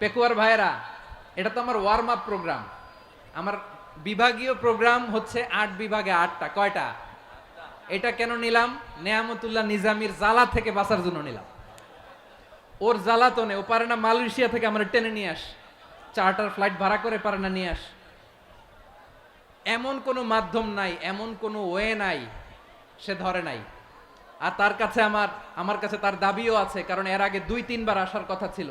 পেকুয়ার ভাইরা এটা তো আমার ওয়ার্ম আপ প্রোগ্রাম আমার বিভাগীয় প্রোগ্রাম হচ্ছে আট বিভাগে আটটা, কয়টা? এটা কেন নিলাম? নেয়ামতুল্লাহ নিজামির জ্বালা থেকে বাঁচার জন্য নিলাম। ওর জ্বালাতনে, ও পারে না মালয়েশিয়া থেকে আমরা টেনে নিয়ে আস। চার্টার ফ্লাইট ভাড়া করে পারে না নিয়ে আস। এমন কোনো মাধ্যম নাই, এমন কোনো ওয়ে নাই, সে ধরে নাই। আর তার কাছে আমার আমার কাছে তার দাবিও আছে, কারণ এর আগে দুই, তিনবার আসার কথা ছিল।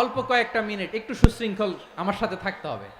অল্প কয়েকটা মিনিট একটু সুশৃঙ্খল আমার সাথে থাকতে হবে।